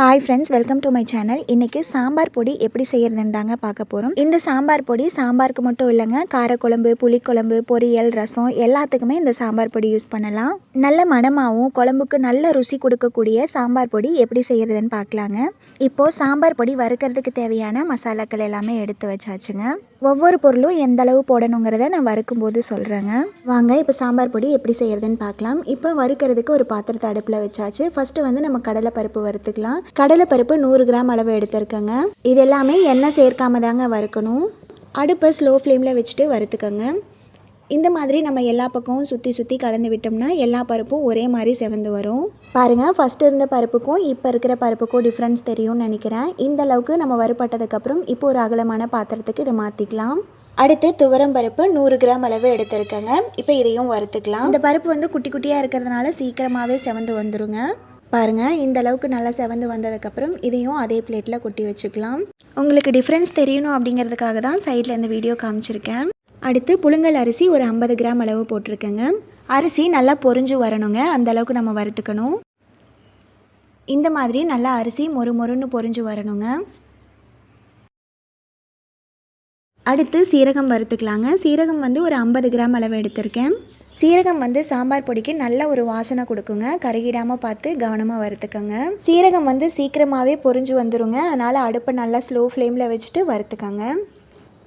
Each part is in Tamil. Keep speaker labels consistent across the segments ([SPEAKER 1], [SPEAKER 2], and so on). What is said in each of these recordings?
[SPEAKER 1] Hi friends welcome to my channel இன்றைக்கி சாம்பார் பொடி எப்படி செய்யறதுன்னு தாங்க பார்க்க போகிறோம் இந்த சாம்பார் பொடி சாம்பாருக்கு மட்டும் இல்லைங்க காரக்குழம்பு புளிக்குழம்பு பொரியல் ரசம் எல்லாத்துக்குமே இந்த சாம்பார் பொடி யூஸ் பண்ணலாம். நல்ல மணமாகவும் குழம்புக்கு நல்ல ருசி கொடுக்கக்கூடிய சாம்பார் பொடி எப்படி செய்யறதுன்னு பார்க்கலாங்க. இப்போது சாம்பார் பொடி வறுக்கிறதுக்கு தேவையான மசாலாக்கள் எல்லாமே எடுத்து வச்சாச்சுங்க. ஒவ்வொரு பொருளும் எந்த அளவு போடணுங்கிறத நான் வறுக்கும்போது சொல்கிறேங்க வாங்க இப்போ சாம்பார் பொடி எப்படி செய்யறதுன்னு பார்க்கலாம். இப்போ வறுக்கிறதுக்கு ஒரு பாத்திரத்தை அடுப்பில் வச்சாச்சு. ஃபஸ்ட்டு வந்து நம்ம கடலை பருப்பு வறுத்துக்கலாம். கடலை பருப்பு நூறு கிராம் அளவு எடுத்துருக்கோங்க. இது எல்லாமே எண்ணெய் சேர்க்காம தாங்க வறுக்கணும். அடுப்பை ஸ்லோ ஃப்ளேமில் வச்சுட்டு வறுத்துக்கோங்க. இந்த மாதிரி நம்ம எல்லா பக்கமும் சுற்றி சுற்றி கலந்து விட்டோம்னா எல்லா பருப்பும் ஒரே மாதிரி செவந்து வரும். பாருங்கள் ஃபஸ்ட்டு இருந்த பருப்புக்கும் இப்போ இருக்கிற பருப்புக்கும் டிஃப்ரென்ஸ் தெரியும்னு நினைக்கிறேன். இந்த அளவுக்கு நம்ம வறுபட்டதுக்கப்புறம் இப்போ ஒரு அகலமான பாத்திரத்துக்கு இதை மாற்றிக்கலாம் அடுத்து துவரம் பருப்பு நூறு கிராம் அளவு எடுத்திருக்கேங்க. இப்போ இதையும் வறுத்துக்கலாம். இந்த பருப்பு வந்து குட்டி குட்டியாக இருக்கிறதுனால சீக்கிரமாகவே செவந்து வந்துருங்க. பாருங்கள் இந்த அளவுக்கு நல்லா செவந்து வந்ததுக்கப்புறம் இதையும் அதே பிளேட்டில் கொட்டி வச்சுக்கலாம். உங்களுக்கு டிஃப்ரென்ஸ் தெரியணும் அப்படிங்கிறதுக்காக தான் சைடில் இந்த வீடியோ காமிச்சிருக்கேன். அடுத்து புழுங்கல் அரிசி ஒரு ஐம்பது கிராம் அளவு போட்டிருக்கேங்க. அரிசி நல்லா பொரிஞ்சு வரணுங்க. அந்தளவுக்கு நம்ம வறுத்துக்கணும். இந்த மாதிரி நல்லா அரிசி மொறு மொறுன்னு பொரிஞ்சு வரணுங்க. அடுத்து சீரகம் வறுத்துக்கலாங்க. சீரகம் வந்து ஒரு ஐம்பது கிராம் அளவு எடுத்திருக்கேன். சீரகம் வந்து சாம்பார் பொடிக்கு நல்ல ஒரு வாசனை கொடுக்குங்க. கருகிடாமல் பார்த்து கவனமாக வறுத்துக்கோங்க. சீரகம் வந்து சீக்கிரமாகவே பொரிஞ்சு வந்துருங்க. அதனால் அடுப்பை நல்லா ஸ்லோ ஃப்ளேமில் வச்சுட்டு வறுத்துக்கோங்க.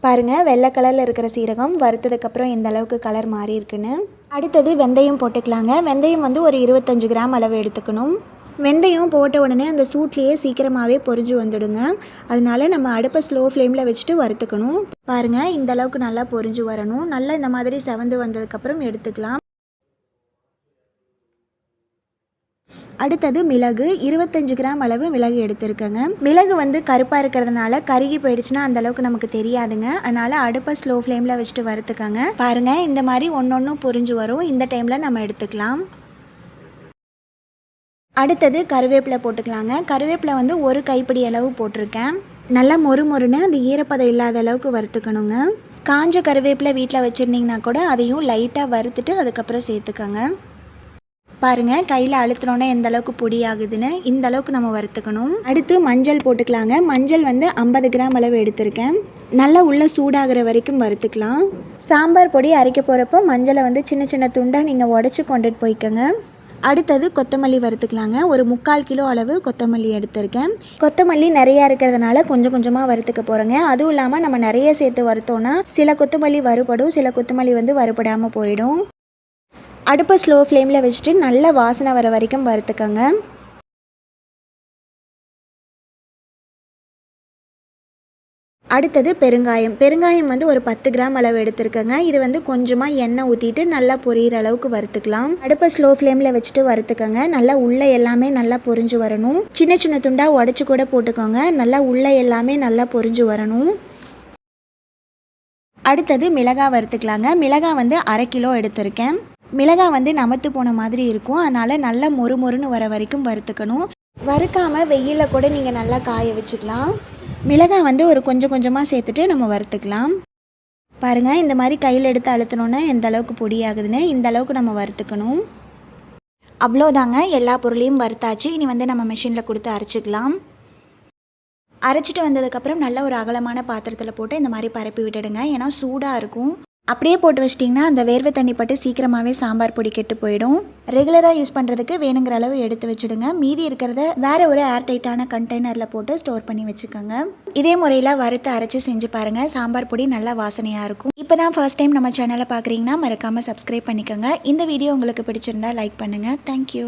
[SPEAKER 1] பாருங்கள் வெள்ளை கலரில் இருக்கிற சீரகம் வறுத்ததுக்கப்புறம் இந்த அளவுக்கு கலர் மாறி இருக்குன்னு. அடுத்தது வெந்தயம் போட்டுக்கலாங்க. வெந்தயம் வந்து ஒரு இருபத்தஞ்சு கிராம் அளவு எடுத்துக்கணும். வெந்தயம் போட்ட உடனே அந்த சூட்லேயே சீக்கிரமாகவே பொரிஞ்சு வந்துடுங்க. அதனால நம்ம அடுப்பை ஸ்லோ ஃப்ளேமில் வச்சுட்டு வறுத்துக்கணும். பாருங்கள் இந்த அளவுக்கு நல்லா பொரிஞ்சு வரணும். நல்லா இந்த மாதிரி செவந்து வந்ததுக்கப்புறம் எடுத்துக்கலாம். அடுத்தது மிளகு இருபத்தஞ்சு கிராம் அளவு மிளகு எடுத்திருக்கேங்க. மிளகு வந்து கருப்பாக இருக்கிறதுனால கருகி போயிடுச்சுன்னா அந்த அளவுக்கு நமக்கு தெரியாதுங்க. அதனால் அடுப்பை ஸ்லோ ஃப்ளேமில் வச்சுட்டு வறுத்துக்கோங்க. பாருங்கள் இந்த மாதிரி ஒன்று ஒன்றும் பொரிஞ்சு வரும். இந்த டைமில் நம்ம எடுத்துக்கலாம். அடுத்தது கருவேப்பிலை போட்டுக்கலாங்க. கருவேப்பிலை வந்து ஒரு கைப்பிடி அளவு போட்டிருக்கேன். நல்லா மொறு மொறுன்னு அந்த ஈரப்பதம் இல்லாத அளவுக்கு வறுத்துக்கணுங்க. காஞ்ச கருவேப்பிலை வீட்டில் வச்சுருந்தீங்கன்னா கூட அதையும் லைட்டாக வறுத்துட்டு அதுக்கப்புறம் சேர்த்துக்கோங்க. பாருங்கள் கையில் அழுத்தினோன்னே எந்த அளவுக்கு பொடி ஆகுதுன்னு இந்த அளவுக்கு நம்ம வறுத்துக்கணும். அடுத்து மஞ்சள் போட்டுக்கலாங்க. மஞ்சள் வந்து ஐம்பது கிராம் அளவு எடுத்திருக்கேன். நல்லா உள்ள சூடாகிற வரைக்கும் வறுத்துக்கலாம். சாம்பார் பொடி அரைக்க போகிறப்போ மஞ்சளை வந்து சின்ன சின்ன துண்டாக நீங்கள் உடச்சி கொண்டுட்டு போய்க்கோங்க. அடுத்தது கொத்தமல்லி வறுத்துக்கலாங்க. ஒரு முக்கால் கிலோ அளவு கொத்தமல்லி எடுத்திருக்கேன். கொத்தமல்லி நிறையா இருக்கிறதுனால கொஞ்சம் கொஞ்சமாக வறுத்துக்க போகிறேங்க அதுவும் இல்லாமல் நம்ம நிறைய சேர்த்து வறுத்தோன்னா சில கொத்தமல்லி வறுபடும் சில கொத்தமல்லி வந்து வறுபடாமல் போயிடும். அடுப்பை ஸ்லோ ஃப்ளேமில் வச்சுட்டு நல்ல வாசனை வர வரைக்கும் வறுத்துக்கோங்க. அடுத்தது பெருங்காயம். பெருங்காயம் வந்து ஒரு பத்து கிராம் அளவு எடுத்துருக்கேங்க. இது வந்து கொஞ்சமாக எண்ணெய் ஊற்றிட்டு நல்லா பொரியிற அளவுக்கு வறுத்துக்கலாம். அடுப்பை ஸ்லோ ஃப்ளேமில் வச்சுட்டு வறுத்துக்கோங்க. நல்லா உள்ளே எல்லாமே நல்லா பொரிஞ்சு வரணும். சின்ன சின்ன துண்டாக உடச்சி கூட போட்டுக்கோங்க. நல்லா உள்ளே எல்லாமே நல்லா பொரிஞ்சு வரணும். அடுத்தது மிளகாய் வறுத்துக்கலாங்க. மிளகாய் வந்து அரை கிலோ எடுத்திருக்கேன். மிளகாய் வந்து நமத்து போன மாதிரி இருக்கும். அதனால் நல்லா மொறு மொறுன்னு வர வரைக்கும் வறுத்துக்கணும். வறுக்காமல் வெயிலில் கூட நீங்கள் நல்லா காய வச்சுக்கலாம். மிளகாய் வந்து ஒரு கொஞ்சம் கொஞ்சமாக சேர்த்துட்டு நம்ம வறுத்துக்கலாம். பாருங்கள் இந்த மாதிரி கையில் எடுத்து அழுத்தினோன்னா எந்த அளவுக்கு பொடி ஆகுதுன்னு இந்த அளவுக்கு நம்ம வறுத்துக்கணும். அவ்வளோதாங்க எல்லா பொருளையும் வறுத்தாச்சு. இனி வந்து நம்ம மிஷினில் கொடுத்து அரைச்சிக்கலாம். அரைச்சிட்டு வந்ததுக்கப்புறம் நல்ல ஒரு அகலமான பாத்திரத்தில் போட்டு இந்த மாதிரி பரப்பி விட்டுடுங்க. ஏன்னா சூடாக இருக்கும். அப்படியே போட்டு வச்சிட்டிங்கன்னா அந்த வேர்வை தண்ணி பட்டு சீக்கிரமாகவே சாம்பார் பொடி கெட்டு போயிடும். ரெகுலராக யூஸ் பண்ணுறதுக்கு வேணுங்கிற அளவு எடுத்து வச்சுடுங்க. மீதி இருக்கிறத வேறு ஒரு ஏர்டைட்டான கண்டெய்னரில் போட்டு ஸ்டோர் பண்ணி வச்சுக்கோங்க. இதே முறையில் வறுத்து அரைச்சி செஞ்சு பாருங்கள் சாம்பார் பொடி நல்லா வாசனையாக இருக்கும். இப்போ தான் ஃபர்ஸ்ட் டைம் நம்ம சேனலை பார்க்குறீங்கன்னா மறக்காமல் சப்ஸ்கிரைப் பண்ணிக்கோங்க. இந்த வீடியோ உங்களுக்கு பிடிச்சிருந்தா லைக் பண்ணுங்கள் தேங்க்யூ